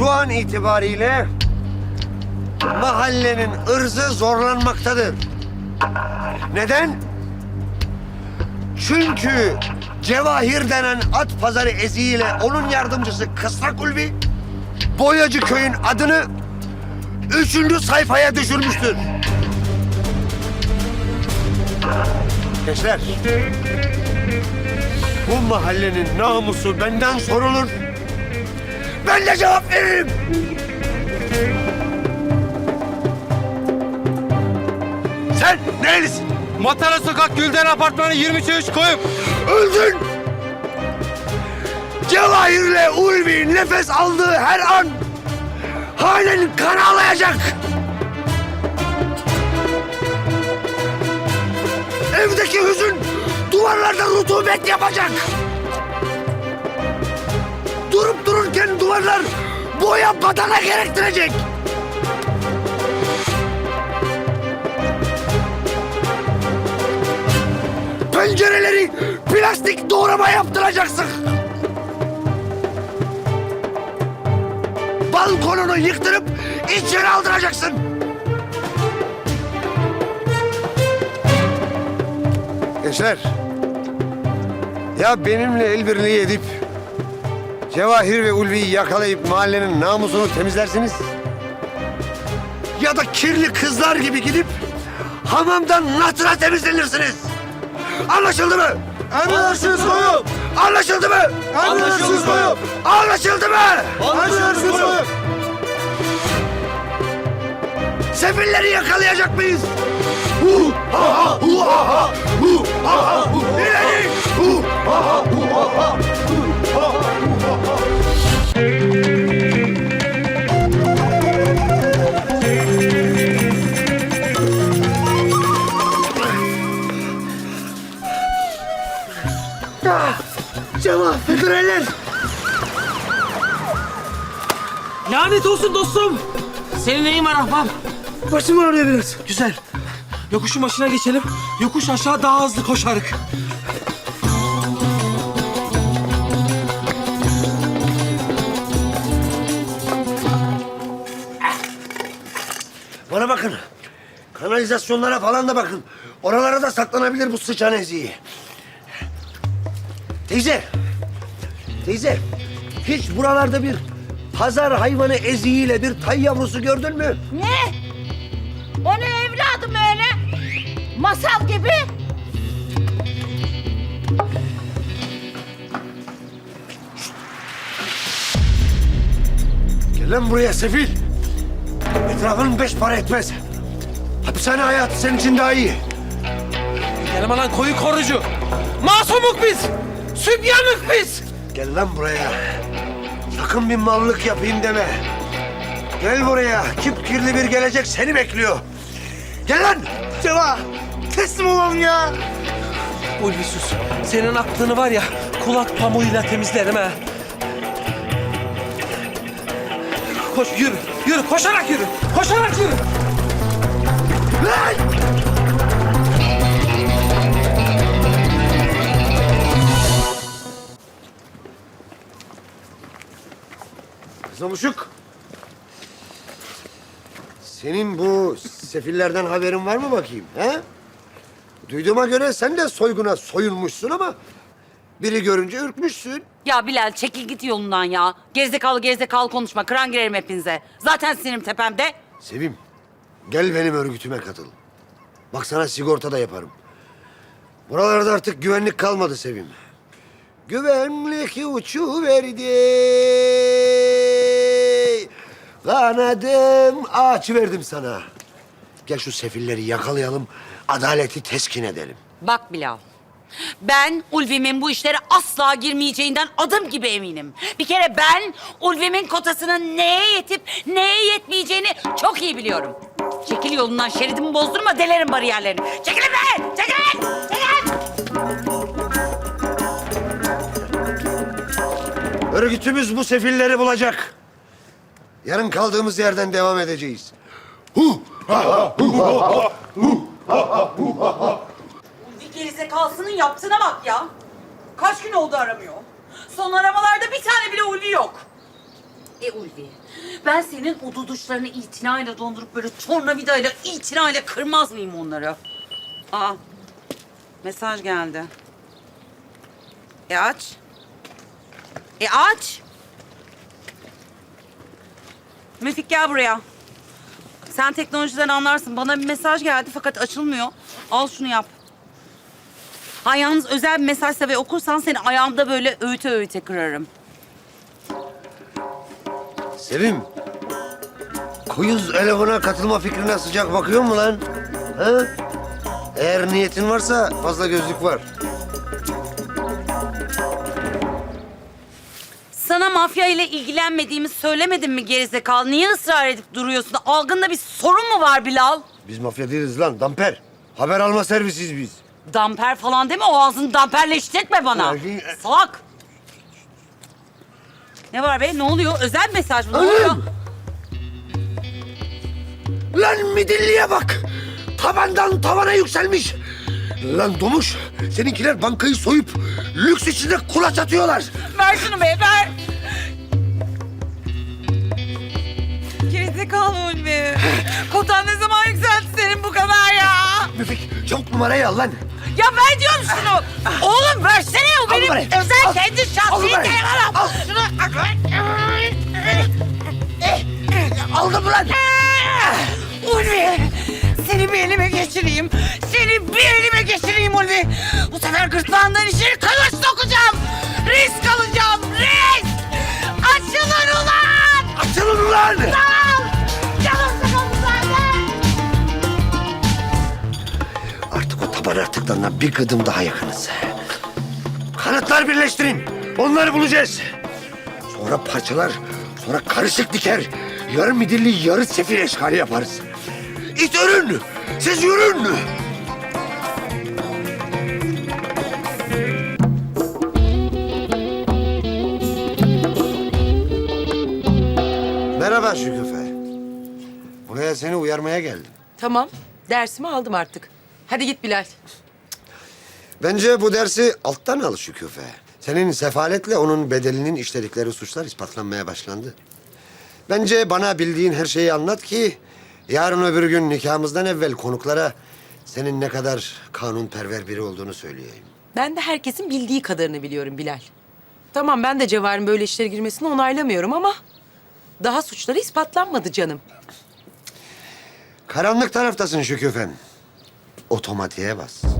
Şu an itibariyle mahallenin ırzı zorlanmaktadır. Neden? Çünkü Cevahir denen at pazarı eziğiyle onun yardımcısı Kısrak Ulvi Boyacı köyün adını üçüncü sayfaya düşürmüştür. Gençler, bu mahallenin namusu benden sorulur. Ben de cevap veririm. Sen nerelisin? Matara Sokak Gülden Apartmanı 23 koyup. Öldün! Cevahir'le Ulvi nefes aldığı her an halen kan ağlayacak. Evdeki hüzün duvarlarda rutubet yapacak. Durup dururken duvarlar boya badana gerektirecek. Pencereleri plastik doğrama yaptıracaksın. Balkonunu yıktırıp içeri aldıracaksın. Gençler, ya benimle el birliği edip Cevahir ve Ulvi'yi yakalayıp mahallenin namusunu temizlersiniz. Ya da kirli kızlar gibi gidip hamamdan natıra temizlenirsiniz. Anlaşıldı mı? Emredersiniz koyun. Anlaşıldı mı? Emredersiniz koyun. Anlaşıldı mı? Emredersiniz koyun. Sefilleri yakalayacak mıyız? Hu ha ha hu ha ha hu ha ha İleri hu ha ha hu ha ha Cevap federaller. Lanet olsun dostum. Senin neyin var ahbap? Başım ağrıyor biraz. Güzel. Yokuşun başına geçelim. Yokuş aşağı daha hızlı koşarık. Bana bakın. Kanalizasyonlara falan da bakın. Oralara da saklanabilir bu sıçan eziği. Teyze. Teyze. Hiç buralarda bir pazar hayvanı eziğiyle bir tay yavrusu gördün mü? Ne? O ne evladım öyle? Masal gibi. Gel lan buraya sefil. Etrafın beş para etmez. Hapishane hayatı senin için daha iyi. Gelme lan koyu korucu. Masumuk biz. Sübyanık biz. Gel lan buraya. Sakın bir mallık yapayım deme. Gel buraya. Kipkirli bir gelecek seni bekliyor. Gel lan. Ceva. Teslim olalım ya. Ulvi sus. Senin aklını var ya kulak pamuğuyla temizlerim ha. Koş yürü. Yürü koşarak yürü. Koşarak yürü. Lan! Kızılmışık. Senin bu sefillerden haberin var mı bakayım? He? Duyduğuma göre sen de soyguna soyunmuşsun ama biri görünce ürkmüşsün. Ya Bilal çekil git yolundan ya. Gerizekalı gerizekalı konuşma. Kıran girerim hepinize. Zaten sinirim tepemde. Sevim, gel benim örgütüme katıl. Bak sana sigorta da yaparım. Buralarda artık güvenlik kalmadı Sevim. Güvenlik uçu verdi. Kanadım ağaç verdim sana. Gel şu sefilleri yakalayalım, adaleti teskin edelim. Bak Bilal. Ben Ulvi'min bu işlere asla girmeyeceğinden adım gibi eminim. Bir kere ben Ulvi'min kotasının neye yetip neye yetmeyeceğini çok iyi biliyorum. Çekil yolundan şeridimi bozdurma delerim bariyerlerini. Çekilin be! Çekilin! Çekilin! Örgütümüz bu sefilleri bulacak. Yarın kaldığımız yerden devam edeceğiz. Hu! Bir gerizekalısının yaptığına bak ya. Kaç gün oldu aramıyor. Son aramalarda bir tane bile Ulvi yok. E Ulvi, ben senin o duduşlarını itinayla dondurup böyle tornavidayla itinayla kırmaz mıyım onları? Aa, mesaj geldi. E aç. E aç. Müfik gel buraya. Sen teknolojiden anlarsın. Bana bir mesaj geldi fakat açılmıyor. Al şunu yap. Ha yalnız özel bir mesajsa ve okursan seni ayağımda böyle öğüte öğüte kırarım. Sevim. Kuyuz elevana katılma fikrine sıcak bakıyor mu lan? Ha? Eğer niyetin varsa fazla gözlük var. İle ilgilenmediğimi söylemedim mi gerizekalı? Niye ısrar edip duruyorsun? Algında bir sorun mu var Bilal? Biz mafya değiliz lan, damper. Haber alma servisiyiz biz. Damper falan deme o ağzını damperleştirtme bana. Ya, Salak. Ne var be? Ne oluyor? Özel mesaj mı? Ne oluyor? Lan midilliye bak! Tabandan tavana yükselmiş. Lan domuş, seninkiler bankayı soyup lüks içinde kulaç atıyorlar. Ver şunu be, ver. Gerizekalı Ulvi. Kotan ne zaman yükseldi senin bu kadar ya? Müfik, çabuk numarayı al lan. Ya ver diyorum şunu. Oğlum versene o benim numarayı. özel Al. kendi Al şahsi numarayı. telefonum. Al. Şunu Aldım lan. Ulvi. Seni bir elime geçireyim. Seni bir elime geçireyim Ulvi. Bu sefer gırtlağından içeri kılıç sokacağım. Risk alacağım. Risk. Açılın ulan. Açılın ulan. Canım Artıklarına bir gıdım daha yakınız. Kanatlar birleştirin. Onları bulacağız. Sonra parçalar, sonra karışık diker. Yarı midilli, yarı sefil eşkali yaparız. İt örün. Siz yürün. Merhaba Şüküfe. Buraya seni uyarmaya geldim. Tamam. Dersimi aldım artık. Hadi git Bilal. Bence bu dersi alttan al Şüküfe. Senin sefaletle onun bedelinin işledikleri suçlar ispatlanmaya başlandı. Bence bana bildiğin her şeyi anlat ki... ...yarın öbür gün nikahımızdan evvel konuklara... ...senin ne kadar kanunperver biri olduğunu söyleyeyim. Ben de herkesin bildiği kadarını biliyorum Bilal. Tamam ben de Cevher'in böyle işlere girmesini onaylamıyorum ama... ...daha suçları ispatlanmadı canım. Karanlık taraftasın Şüküfem. Otomatiğe bas.